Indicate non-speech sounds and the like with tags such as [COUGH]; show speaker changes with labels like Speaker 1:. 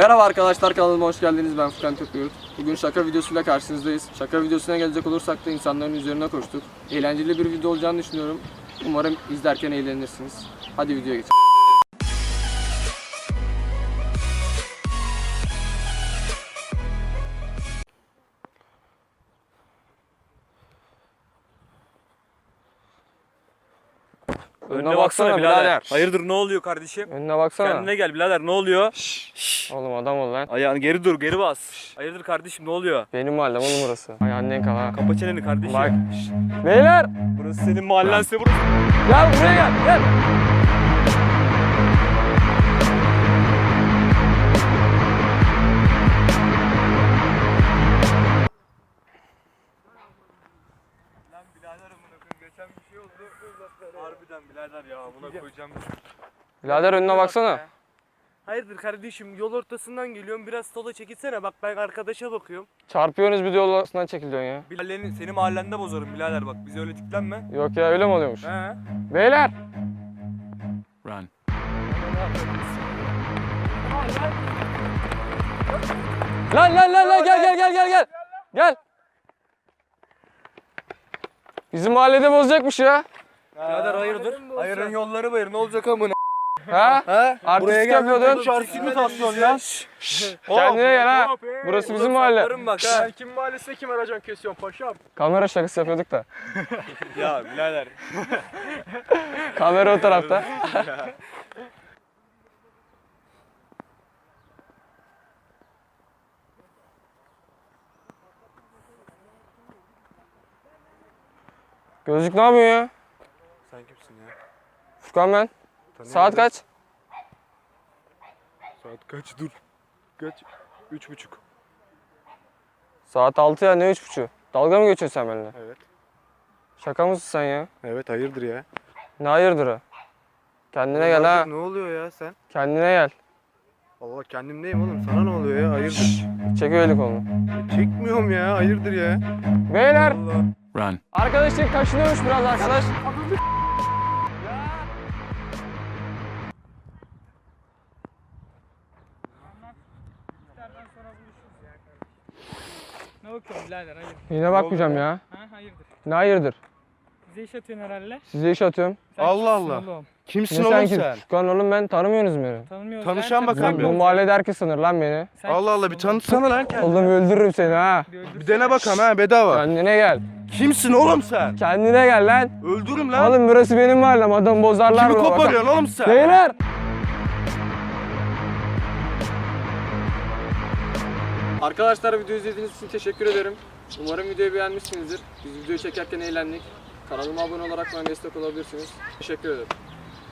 Speaker 1: Merhaba arkadaşlar kanalıma hoş geldiniz. Ben Furkan Türkyurt. Bugün şaka videosuyla karşınızdayız. Şaka videosuna gelecek olursak da insanların üzerine koştuk. Eğlenceli bir video olacağını düşünüyorum. Umarım izlerken eğlenirsiniz. Hadi videoya geçelim. Önüne baksana birader.
Speaker 2: Hayırdır ne oluyor kardeşim?
Speaker 1: Önüne baksana.
Speaker 2: Kendine gel birader ne oluyor? Şşş.
Speaker 1: Oğlum adam ol lan.
Speaker 2: Ayağını geri dur geri bas. Hayırdır kardeşim ne oluyor?
Speaker 1: Benim mahallem oğlum burası. Ay annen kal ha.
Speaker 2: Kapa çeneni kardeşim.
Speaker 1: Bak. Beyler
Speaker 2: Burası senin mahallense burası.
Speaker 1: gel buraya gel gel.
Speaker 2: Harbiden birader ya buna koyacağım.
Speaker 1: Birader önüne baksana.
Speaker 2: Hayırdır kardeşim yol ortasından geliyorum biraz sola çekilsene bak ben arkadaşa bakıyorum.
Speaker 1: Çarpıyorsunuz bir de yol arasından çekiliyorsun ya.
Speaker 2: Mahallenin, seni mahallende bozarım birader bak bize öyle tiklenme.
Speaker 1: Yok ya öyle mi oluyormuş?
Speaker 2: He.
Speaker 1: Beyler.
Speaker 3: Run.
Speaker 1: Lan lan lan lan gel gel gel gel gel. Gel. Bizim mahallede bozacakmış ya.
Speaker 2: Birader hayırdır? Hayırın yolları bayır ne olacak amına? [LAUGHS]
Speaker 1: Ha?
Speaker 2: He?
Speaker 1: Artist yapıyordun.
Speaker 2: Şarkı mı taslıyorsun ya?
Speaker 1: Kendine gel ha. Burası bizim mahalle.
Speaker 2: Bak ha.
Speaker 4: Kim mahallesine kim aracan kesiyorsun paşam?
Speaker 1: Kamera şakası yapıyorduk da. [LAUGHS]
Speaker 2: Ya birader. [LAUGHS]
Speaker 1: Kamera o tarafta. Gözlük ne yapıyor ya?
Speaker 2: Sen kimsin ya?
Speaker 1: Furkan ben. Saat kaç?
Speaker 2: Saat kaç dur. Kaç? Üç buçuk.
Speaker 1: Saat 6 ya ne 3.30? Dalga mı geçiyorsun sen benimle?
Speaker 2: Evet.
Speaker 1: Şaka mısın sen ya?
Speaker 2: Evet hayırdır ya.
Speaker 1: Ne hayırdır o? Kendine gel ha.
Speaker 2: Ne oluyor ya sen?
Speaker 1: Kendine gel.
Speaker 2: Allah kendimdeyim oğlum sana ne oluyor ya hayırdır?
Speaker 1: Çek öyle kolunu.
Speaker 2: Çekmiyorum ya hayırdır ya.
Speaker 1: Beyler
Speaker 3: Run.
Speaker 1: arkadaşlık kaşınıyormuş biraz arkadaş.
Speaker 4: Ne bakıyorsun birader hayır.
Speaker 1: Yine bakmayacağım ya.
Speaker 4: Ha hayırdır.
Speaker 1: Ne hayırdır?
Speaker 4: Bize iş atıyorsun herhalde.
Speaker 1: Size iş atıyorum.
Speaker 4: Sen
Speaker 2: Allah
Speaker 4: kimsin
Speaker 2: Allah.
Speaker 4: Oğlum?
Speaker 2: Kimsin
Speaker 1: Ne
Speaker 2: oğlum
Speaker 1: sen
Speaker 2: sen?
Speaker 1: kim? Furkan oğlum ben tanımıyorsunuz mu beni?
Speaker 4: Tanımıyoruz.
Speaker 2: Tanışan
Speaker 4: Ben
Speaker 2: bakalım
Speaker 1: Bu, bu mahallede herkes sanır lan beni.
Speaker 4: Sen
Speaker 2: Allah Allah bir
Speaker 4: kimsin oğlum?
Speaker 2: tanıtsana lan kendini.
Speaker 1: Oğlum öldürürüm seni ha.
Speaker 4: Bir öldürsene.
Speaker 2: Bir dene bakalım ha bedava.
Speaker 1: Kendine gel.
Speaker 2: Kimsin oğlum sen?
Speaker 1: Kendine gel lan.
Speaker 2: Öldürürüm lan.
Speaker 1: Oğlum burası benim mahallem. Adam bozarlar
Speaker 2: Kimi
Speaker 1: mı? Bak-
Speaker 2: koparıyorsun oğlum sen?
Speaker 1: Beyler. Arkadaşlar video izlediğiniz için teşekkür ederim. Umarım videoyu beğenmişsinizdir. Biz videoyu çekerken eğlendik. Kanalıma abone olarak bana destek olabilirsiniz. Teşekkür ederim.